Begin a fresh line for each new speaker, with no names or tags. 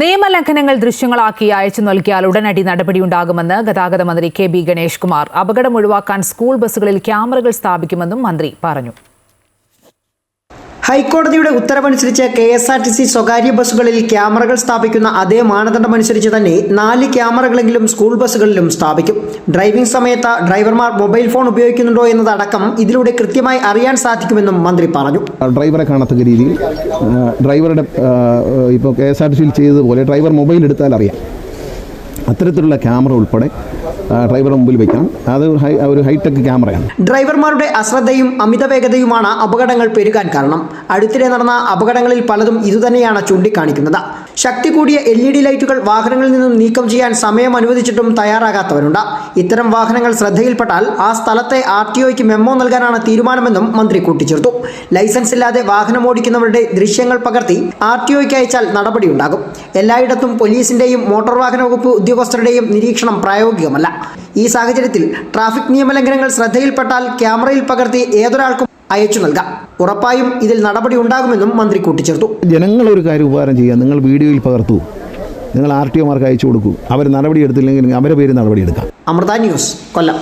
നിയമലംഘനങ്ങൾ ദൃശ്യങ്ങളാക്കി അയച്ചു നൽകിയാൽ ഉടനടി നടപടിയുണ്ടാകുമെന്ന് ഗതാഗത മന്ത്രി കെ ബി ഗണേഷ് കുമാർ. അപകടം ഒഴിവാക്കാൻ സ്കൂൾ ബസ്സുകളിൽ ക്യാമറകൾ സ്ഥാപിക്കുമെന്നും മന്ത്രി പറഞ്ഞു.
ഹൈക്കോടതിയുടെ ഉത്തരവനുസരിച്ച് K S R T C സ്വകാര്യ ബസ്സുകളിൽ ക്യാമറകൾ സ്ഥാപിക്കുന്ന അതേ മാനദണ്ഡമനുസരിച്ച് തന്നെ നാല് ക്യാമറകളെങ്കിലും സ്കൂൾ ബസ്സുകളിലും സ്ഥാപിക്കും. ഡ്രൈവിംഗ് സമയത്ത് ഡ്രൈവർമാർ മൊബൈൽ ഫോൺ ഉപയോഗിക്കുന്നുണ്ടോ എന്നതടക്കം ഇതിലൂടെ കൃത്യമായി അറിയാൻ സാധിക്കുമെന്നും മന്ത്രി പറഞ്ഞു.
ഡ്രൈവറെ കാണത്തക്ക രീതിയിൽ ഡ്രൈവറുടെ ഇപ്പോൾ കെ എസ് ആർ ടി സിയിൽ ചെയ്തതുപോലെ ഡ്രൈവർ മൊബൈൽ എടുത്താൽ അറിയാം. അത്തരത്തിലുള്ള ക്യാമറ ഉൾപ്പെടെ ഡ്രൈവറുടെ മുമ്പിൽ വെക്കണം അത് ഒരു ഹൈടെക് ക്യാമറയാണ്.
ഡ്രൈവർമാരുടെ അശ്രദ്ധയും അമിത വേഗതയുമാണ് അപകടങ്ങൾ പെരുകാൻ കാരണം. അടുത്തിടെ നടന്ന അപകടങ്ങളിൽ പലതും ഇതുതന്നെയാണ് ചൂണ്ടിക്കാണിക്കുന്നത്. ശക്തി കൂടിയ എൽ ഇ ഡി ലൈറ്റുകൾ വാഹനങ്ങളിൽ നിന്നും നീക്കം ചെയ്യാൻ സമയം അനുവദിച്ചിട്ടും തയ്യാറാകാത്തവരുണ്ട്. ഇത്തരം വാഹനങ്ങൾ ശ്രദ്ധയിൽപ്പെട്ടാൽ ആ സ്ഥലത്തെ ആർ ടി ഒയ്ക്ക് മെമ്മോ നൽകാനാണ് തീരുമാനമെന്നും മന്ത്രി കൂട്ടിച്ചേർത്തു. ലൈസൻസ് ഇല്ലാതെ വാഹനം ഓടിക്കുന്നവരുടെ ദൃശ്യങ്ങൾ പകർത്തി ആർ ടി ഒയ്ക്ക് അയച്ചാൽ നടപടിയുണ്ടാകും. എല്ലായിടത്തും പോലീസിന്റെയും മോട്ടോർ വാഹന വകുപ്പ് ഉദ്യോഗസ്ഥരുടെയും നിരീക്ഷണം പ്രായോഗികമല്ല. ഈ സാഹചര്യത്തിൽ ട്രാഫിക് നിയമലംഘനങ്ങൾ ശ്രദ്ധയിൽപ്പെട്ടാൽ ക്യാമറയിൽ പകർത്തി ഏതൊരാൾക്കും അയച്ചു നൽകാം. ഉറപ്പായും ഇതിൽ നടപടി ഉണ്ടാകുമെന്നും മന്ത്രി കൂട്ടിച്ചേർത്തു.
ജനങ്ങൾ ഒരു കാര്യം ഉപകാരം ചെയ്യുക. നിങ്ങൾ വീഡിയോയിൽ പകർത്തു. നിങ്ങൾ ആർ ടി ഒമാർക്ക് അയച്ചു കൊടുക്കൂ. അവർ നടപടി എടുത്തില്ലെങ്കിൽ അവരെ പേര് നടപടിയെടുക്കാം
അമൃത ന്യൂസ് കൊല്ലം.